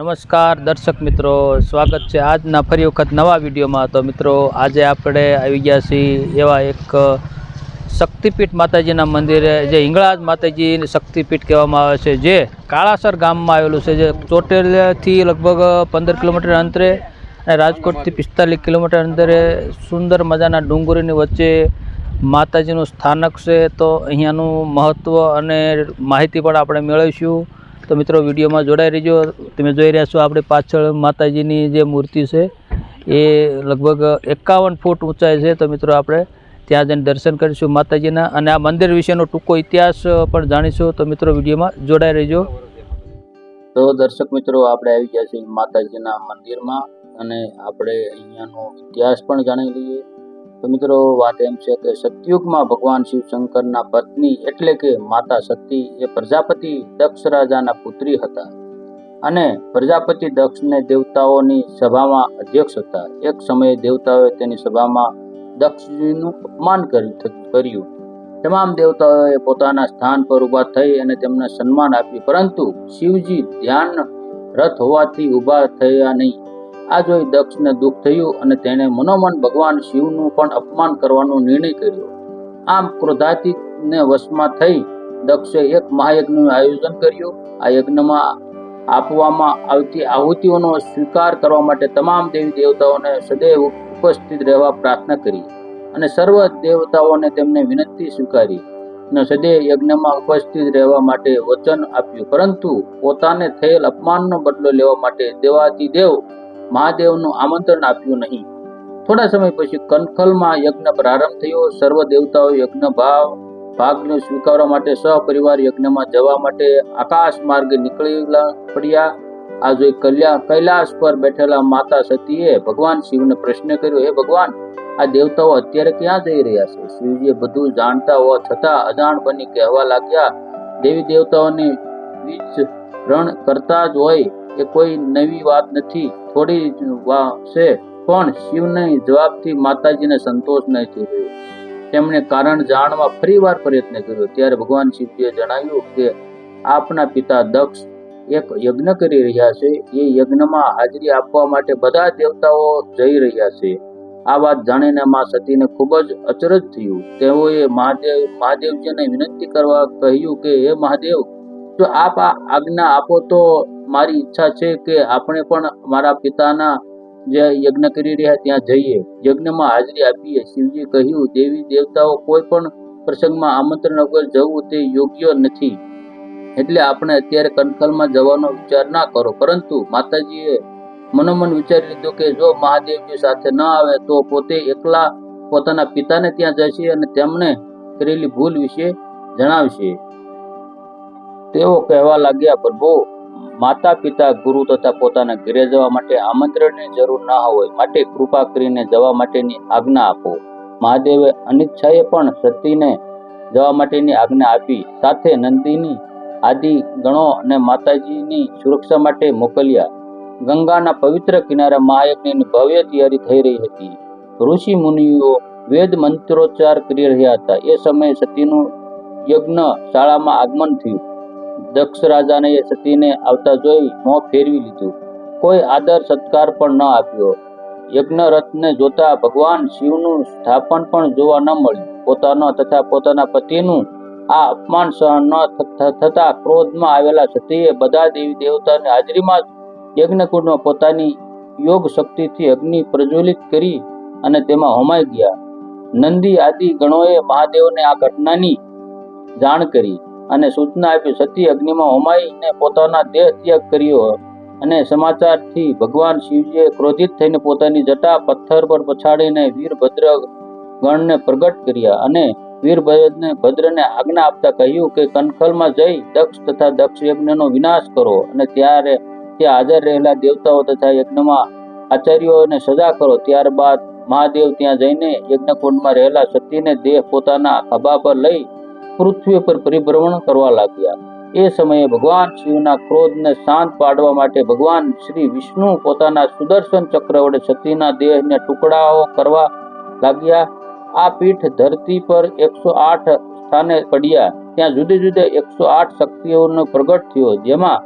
નમસ્કાર દર્શક મિત્રો, સ્વાગત છે આજના ફરી વખત નવા વિડીયોમાં. તો મિત્રો, આજે આપણે આવી ગયા છીએ એવા એક શક્તિપીઠ માતાજીના મંદિરે, જે હિંગળાજ માતાજી શક્તિપીઠ કહેવામાં આવે છે, જે કાળાસર ગામમાં આવેલું છે, જે ચોટેલથી લગભગ પંદર કિલોમીટર અંતરે અને રાજકોટથી પિસ્તાલીસ કિલોમીટર અંતરે સુંદર મજાના ડુંગરીની વચ્ચે માતાજીનું સ્થાનક છે. તો અહીંયાનું મહત્ત્વ અને માહિતી પણ આપણે મેળવીશું. તો મિત્રો વિડીયોમાં જોડાઈ રહીજો. તમે જોઈ રહ્યા છો આપણે પાછળ માતાજીની જે મૂર્તિ છે, એ લગભગ એકાવન ફૂટ ઊંચાઈ છે. તો મિત્રો આપણે ત્યાં જઈને દર્શન કરીશું માતાજીના. અને આ મંદિર વિશેનો ટૂંકો ઇતિહાસ પણ જાણીશું. તો મિત્રો વિડીયોમાં જોડાઈ રહીજો. તો દર્શક મિત્રો, આપણે આવી ગયા છીએ માતાજીના મંદિરમાં. અને આપણે અહીંયાનો ઇતિહાસ પણ જાણી લઈએ. તો મિત્રો, વાત એમ છે કે સતયુગમાં ભગવાન શિવ શંકરના પત્ની એટલે કે માતા સતી એ પ્રજાપતિ દક્ષ રાજાના પુત્રી હતા. અને પ્રજાપતિ દક્ષને દેવતાઓની સભામાં અધ્યક્ષ હતા. એક સમયે દેવતાઓએ તેની સભામાં દક્ષજીનું અપમાન કર્યું. તમામ દેવતાઓએ પોતાના સ્થાન પર ઊભા થઈ અને તેમને સન્માન આપ્યું. પરંતુ શિવજી ધ્યાન રથ હોવાથી ઊભા થયા નહીં. આ જોઈ દક્ષને દુઃખ થયું અને તેણે મનોમન ભગવાન શિવનું પણ અપમાન કરવાનો નિર્ણય કર્યો. આમ ક્રોધાતીતને વશમાં થઈ દક્ષે એક મહાયજ્ઞનું આયોજન કર્યું. આ યજ્ઞમાં આપવામાં આવતી આહુતિઓનો સ્વીકાર કરવા માટે તમામ દેવી દેવતાઓને સદૈવ ઉપસ્થિત રહેવા પ્રાર્થના કરી અને સર્વ દેવતાઓને તેમને વિનંતી સ્વીકારી અને સદૈવ યજ્ઞમાં ઉપસ્થિત રહેવા માટે વચન આપ્યું. પરંતુ પોતાને થયેલ અપમાનનો બદલો લેવા માટે દેવાતિદેવ મહાદેવનું આમંત્રણ આપ્યું નહીં. થોડા સમય પછી કનખલમાં યજ્ઞ પ્રારંભ થયો. સર્વ દેવતાઓ યજ્ઞ ભાવ, ભાગને સ્વીકારવા માટે સહપરિવાર યજ્ઞમાં જવા માટે આકાશ માર્ગે નીકળેલા પડ્યા. આ જોઈ કલ્યા, કૈલાસ પર બેઠેલા માતા સતીએ ભગવાન શિવને પ્રશ્ન કર્યો, હે ભગવાન, આ દેવતાઓ અત્યારે ક્યાં જઈ રહ્યા છે? શિવજીએ બધું જાણતા હોવા છતાં અજાણ બની કહેવા લાગ્યા. દેવી દેવતાઓની વીજ રણ કરતા જ હોય એ કોઈ નવી વાત નથી, થોડી છે, પણ શિવને જવાબથી માતાજીને સંતોષ નહીં થઈ તેમણે કારણ જાણવા ફરીવાર પ્રયત્ન કર્યો. ત્યારે ભગવાન શિવજીએ જણાવ્યું કે આપના પિતા દક્ષ એક યજ્ઞ કરી રહ્યા છે. એ યજ્ઞમાં હાજરી આપવા માટે બધા દેવતાઓ જઈ રહ્યા છે. આ વાત જાણીને મા સતીને ખૂબ જ અચરજ થયું. તેઓએ મહાદેવ, મહાદેવજીને વિનંતી કરવા કહ્યું કે, હે મહાદેવ, જો આપ આ આજ્ઞા આપો તો મારી ઈચ્છા છે કે આપણે પણ મારા પિતાના જે યજ્ઞ કરી રહ્યા ત્યાં જઈએ. યજ્ઞમાં હાજરી આપીએ. શિવજી કહ્યું, દેવી દેવતાઓ કોઈ પણ પ્રસંગમાં આમંત્રણ વગર જવું તે યોગ્ય નથી. એટલે આપણે અત્યારે કનખલમાં જવાનો વિચાર ના કરો. પરંતુ માતાજીએ મનોમન વિચારી લીધું કે જો મહાદેવજી સાથે ન આવે તો પોતે એકલા પોતાના પિતાને ત્યાં જશે અને તેમને કરેલી ભૂલ વિશે જણાવશે. તેઓ કહેવા લાગ્યા, પ્રભુ માતા પિતા ગુરુ તથા પોતાના ઘરે જવા માટે આમંત્રણની જરૂર ના હોય, માટે કૃપા કરીને જવા માટેની આજ્ઞા આપો. મહાદેવે અનિચ્છાએ પણ સતીને જવા માટેની આજ્ઞા આપી, સાથે નંદીની, આદિ, ગણો અને માતાજીની સુરક્ષા માટે મોકલ્યા. ગંગાના પવિત્ર કિનારે મહાયજ્ઞની ભવ્ય તૈયારી થઈ રહી હતી. ઋષિ મુનિઓ વેદ મંત્રોચ્ચાર કરી રહ્યા હતા. એ સમયે સતીનું યજ્ઞ શાળામાં આગમન થયું. દક્ષ રાજાને એ સતીને આવતા જોઈ મોં ફેરવી લીધું. કોઈ આદર સત્કાર પણ ન આપ્યો. યજ્ઞરથને જોતા ભગવાન શિવનું સ્થાપન પણ જોવા ન મળ્યું. પોતાનો તથા પોતાના પતિનું આ અપમાન સહન ન થતા ક્રોધમાં આવેલા સતીએ બધા દેવી દેવતાની હાજરીમાં જ યજ્ઞકુંડમાં પોતાની યોગ શક્તિથી અગ્નિ પ્રજ્વલિત કરી અને તેમાં હોમાઈ ગયા. નંદી આદિ ગણોએ મહાદેવને આ ઘટનાની જાણ કરી. અને સૂચના આપી સતી અગ્નિમાં હોમાઈને પોતાના દેહ ત્યાગ કર્યો. અને સમાચારથી ભગવાન શિવજીએ ક્રોધિત થઈને પોતાની જટા પથ્થર પર પછાડીને વીરભદ્ર ગણને પ્રગટ કર્યા અને વીરભદ્રને ભદ્રને આજ્ઞા આપતા કહ્યું કે કનખલમાં જઈ દક્ષ તથા દક્ષ યજ્ઞનો વિનાશ કરો અને ત્યારે ત્યાં હાજર રહેલા દેવતાઓ તથા યજ્ઞમાં આચાર્યોને સજા કરો. ત્યારબાદ મહાદેવ ત્યાં જઈને યજ્ઞકુંડમાં રહેલા સતીને દેહ પોતાના ખભા પર લઈ પૃથ્વી પર પરિભ્રમણ કરવા લાગ્યા. એ સમયે ભગવાન શિવના ક્રોધને શાંત પાડવા માટે ભગવાન શ્રી વિષ્ણુ પોતાના સુદર્શન ચક્ર વડે સતીના દેહને ટુકડાઓ કરવા લાગ્યા. આ પીઠ ધરતી પર એકસો આઠ સ્થાને પડ્યા. ત્યાં જુદી જુદી એકસો આઠ શક્તિઓનો પ્રગટ થયો, જેમાં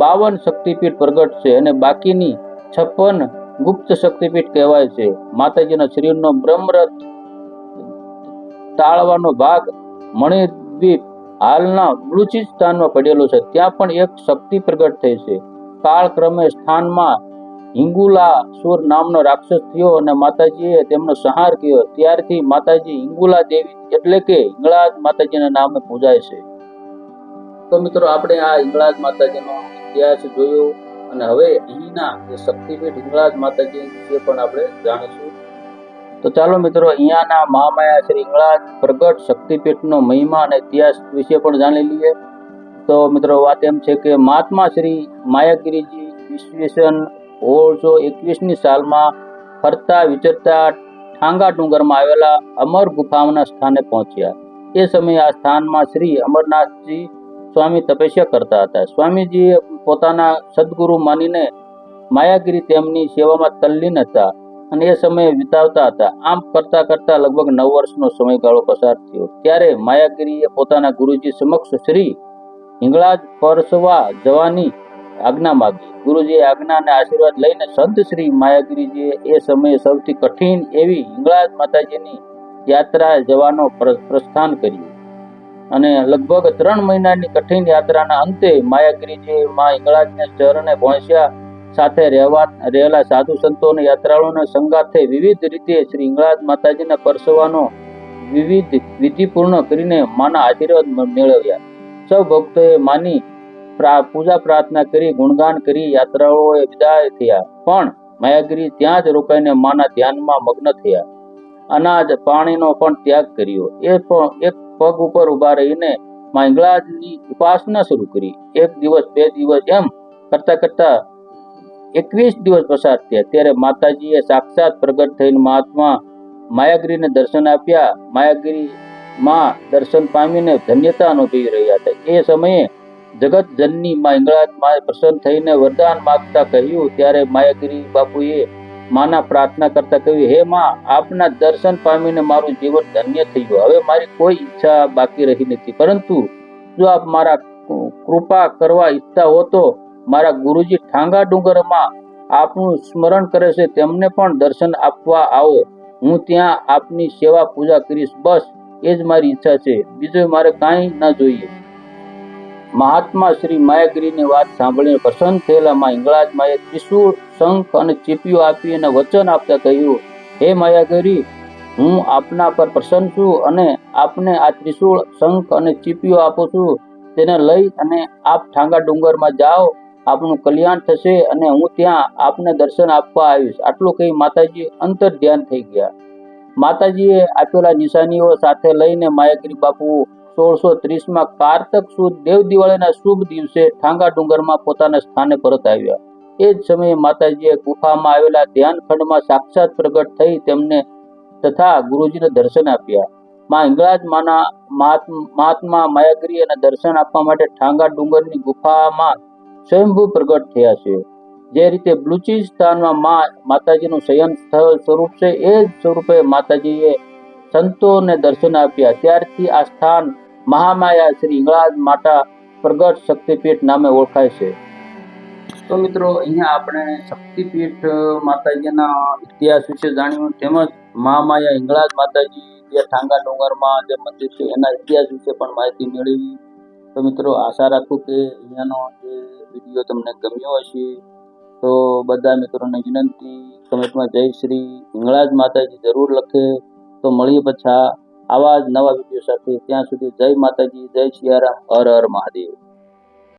બાવન શક્તિપીઠ પ્રગટ છે અને બાકીની છપ્પન ગુપ્ત શક્તિપીઠ કહેવાય છે. માતાજીના શરીરનો બ્રહ્મરથ ટાળવાનો ભાગ મણિદ્વીપ હાલના બલુચિસ્તાનમાં પડેલો છે. ત્યાં પણ એક શક્તિ પ્રગટ થઈ છે. કાળક્રમે સ્થાનમાં હિંગુલા સુર નામનો રાક્ષસ થયો અને માતાજીએ તેમનો સંહાર કર્યો. ત્યારથી માતાજી હિંગુલા દેવી એટલે કે હિંગળાજ માતાજીના નામે પૂજાય છે. તો મિત્રો, આપણે આ હિંગળાજ માતાજીનો ઇતિહાસ જોયો અને હવે અહીંના શક્તિપીઠ હિંગળાજ માતાજી વિશે પણ આપણે જાણીશું. તો ચાલો મિત્રો, અહીંયાના મહામાયા શ્રી ઇંગળાજ પ્રગટ શક્તિપીઠનો મહિમા અને ઇતિહાસ વિશે પણ જાણી લઈએ. તો મિત્રો, વાત એમ છે કે મહાત્મા શ્રી માયાગીરીજી ઈસવીસન ઓળસો એકવીસની સાલમાં ફરતા વિચરતા ઠાંગા ડુંગરમાં આવેલા અમર ગુફાના સ્થાને પહોંચ્યા. એ સમયે આ સ્થાનમાં શ્રી અમરનાથજી સ્વામી તપસ્યા કરતા હતા. સ્વામીજીએ પોતાના સદગુરુ માનીને માયાગીરી તેમની સેવામાં તલ્લીન હતા. અને એ સમયે વિતાવતા હતા. આમ કરતા કરતા લગભગ નવ વર્ષનો સમયગાળો પસાર થયો. ત્યારે માયાગીરીએ પોતાના ગુરુજી સમક્ષ શ્રી હિંગળાજ પરસવા જવાની આજ્ઞા માગી. ગુરુજીએ આજ્ઞા અને આશીર્વાદ લઈને સંત શ્રી માયાગીરીજીએ એ સમયે સૌથી કઠિન એવી હિંગળાજ માતાજીની યાત્રા જવાનો પ્ર- પ્રસ્થાન કર્યું. અને લગભગ ત્રણ મહિનાની કઠિન યાત્રાના અંતે માયાગીરીજી માં હિંગળાજને ચરણે પહોંચ્યા સાથે રહેવા રહેલા સાધુ સંતો અને સંગાથે વિવિધ રીતે શ્રી હિંગળાજ માતાજીના પરસવાનો વિવિધ વિધિપૂર્ણ કરીને માના આશીર્વાદ મેળવ્યા. સૌ ભક્તોએ માની પૂજા પ્રાર્થના કરી, ગુણગાન કરી, યાત્રાળુઓએ વિદાય થયા. પણ માયાગીરી ત્યાં જ રોકાઈને માના ધ્યાનમાં મગ્ન થયા. અનાજ, પાણીનો પણ ત્યાગ કર્યો. એ પણ એક પગ ઉપર ઊભા રહીને માંગલાજની ઉપાસના શરૂ કરી. એક દિવસ, બે દિવસ એમ કરતા કરતા એકવીસ દિવસ પસાર થયા. ત્યારે માતાજીએ સાક્ષાત પ્રગટ થઈને મહાત્મા માયાગીરીને દર્શન આપ્યા. માયાગીરી માં દર્શન પામીને ધન્યતા અનુભવી રહ્યા હતા. એ સમયે જગત જનની માં ઇંગળાજમાં પ્રસન્ન થઈને વરદાન માગતા કહ્યું, ત્યારે માયાગીરી બાપુએ માના પ્રાર્થના કરતા કહ્યું, હે માં, આપના દર્શન પામીને મારું જીવન ધન્ય થયું હવે મારી કોઈ ઈચ્છા બાકી રહી નથી. પરંતુ જો આપ મારા કૃપા કરવા ઈચ્છતા હો તો મારા ગુરુજી ઠાંગા ડુંગરમાં આપનું સ્મરણ કરે છે, તેમને પણ દર્શન આપવા આવો. હું ત્યાં આપની સેવા પૂજા કરીશ. બસ, એ જ મારી ઈચ્છા છે. બીજું મારે કાંઈ ન જોઈએ. મહાત્મા શ્રી માયાગીરીની વાત સાંભળીને પ્રસન્ન થયેલા માં ઇંગળાજ માએ ત્રિશુળ શંખ અને ચીપિયો આપી અને વચન આપતા કહ્યું, હે માયાગીરી, હું આપના પર પ્રસન્ન છું અને આપને આ ત્રિશુળ શંખ અને ચીપિયો આપું છું. તેને લઈ અને આપ ઠાંગા ડુંગરમાં જાઓ. આપનું કલ્યાણ થશે અને હું ત્યાં આપને દર્શન આપવા આવીશ. આટલું કહી માતાજી અંતર ધ્યાન થઈ ગયા. માતાજીએ આપેલા નિશાનીઓ સાથે લઈને માયાગીરી બાપુ સોળસો ત્રીસમાં કારતક સુદ દેવ દિવાળીના શુભ દિવસે ઠાંગા ડુંગરમાં પોતાના સ્થાને પરત આવ્યા. એ જ સમયે માતાજીએ ગુફામાં આવેલા ધ્યાન ખંડમાં સાક્ષાત પ્રગટ થઈ તેમને તથા ગુરુજીને દર્શન આપ્યા. માં હિંગળાજ માના મહાત્મા માયાગીરી અને દર્શન આપવા માટે ઠાંગા ડુંગરની ગુફામાં સ્વયંભૂ પ્રગટ થયા છે. જે રીતે બલુચિસ્તાનમાં માં, માતાજીનું શયન સ્થળ સ્વરૂપ છે, એ જ સ્વરૂપે માતાજીએ સંતોને દર્શન આપ્યા. ત્યારથી આ સ્થાન મહામાયા શ્રી ઇંગળાજ માતા પ્રગટ શક્તિપીઠ નામે ઓળખાય છે. તો મિત્રો, અહીંયા આપણે શક્તિપીઠ, માતાજીના ઇતિહાસ વિશે જાણ્યું તેમજ મહામાયા હિંગળાજ માતાજી જે ઠાંગા ડુંગરમાં જે મંદિર છે, એના ઇતિહાસ વિશે પણ માહિતી મેળવી. તો મિત્રો, આશા રાખું કે અહીંયાનો જે વીડિયો તમને ગમ્યો હશે, તો બધા મિત્રોને વિનંતી, કમેન્ટમાં જય શ્રી હિંગળાજ માતાજી જરૂર લખે. તો મળીએ પછા આવા જ નવા વીડિયો સાથે. ત્યાં સુધી જય માતાજી, જય શિયારામ, હર હર મહાદેવ.